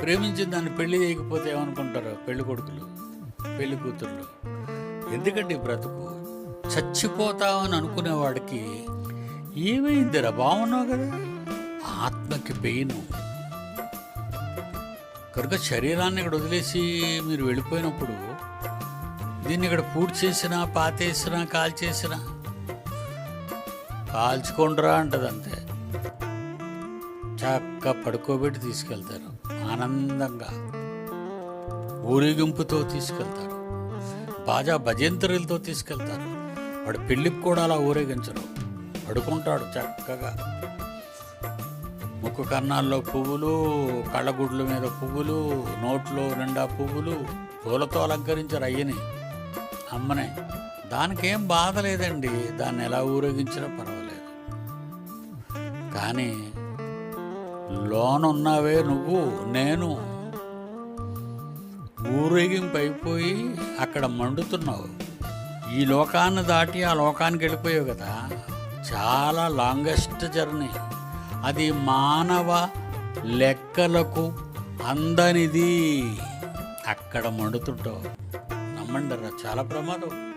ప్రేమించిన దాన్ని పెళ్ళి చేయకపోతే ఏమనుకుంటారు? పెళ్ళి కొడుకులు పెళ్ళి కూతుర్లు. ఎందుకంటే బ్రతుకు? చచ్చిపోతామని అనుకునేవాడికి ఏమైందిరా బాగున్నావు కదా? ఆత్మకి పెయిన్. కనుక శరీరాన్ని ఇక్కడ వదిలేసి మీరు వెళ్ళిపోయినప్పుడు దీన్ని ఇక్కడ పూర్తి చేసినా పాతేసినా కాల్చేసినా కాల్చుకోండిరా అంటది అంతే చక్క పడుకోబెట్టి తీసుకెళ్తారు. ఆనందంగా ఊరేగింపుతో తీసుకెళ్తారు బాజా భజంతరులతో తీసుకెళ్తారు వాడు పెళ్ళికి కూడా అలా ఊరేగించడు. పడుకుంటాడు చక్కగా. ముక్కు కన్నాల్లో పువ్వులు కళ్ళగుడ్ల మీద పువ్వులు నోట్లో నిండా పువ్వులు పూలతో అలంకరించారు అయ్యని అమ్మనే. దానికేం బాధ లేదండి. దాన్ని ఎలా ఊరేగించినా పర్వాలేదు. కానీ లోనున్నావే నువ్వు నేను. ఊరేగింపు అయిపోయి అక్కడ మండుతున్నావు. ఈ లోకాన్ని దాటి ఆ లోకానికి వెళ్ళిపోయావు కదా. చాలా లాంగెస్ట్ జర్నీ. అది మానవ లెక్కలకు అందనిది. అక్కడ మండుతుంటావు. నమ్మండి రా చాలా ప్రమాదం.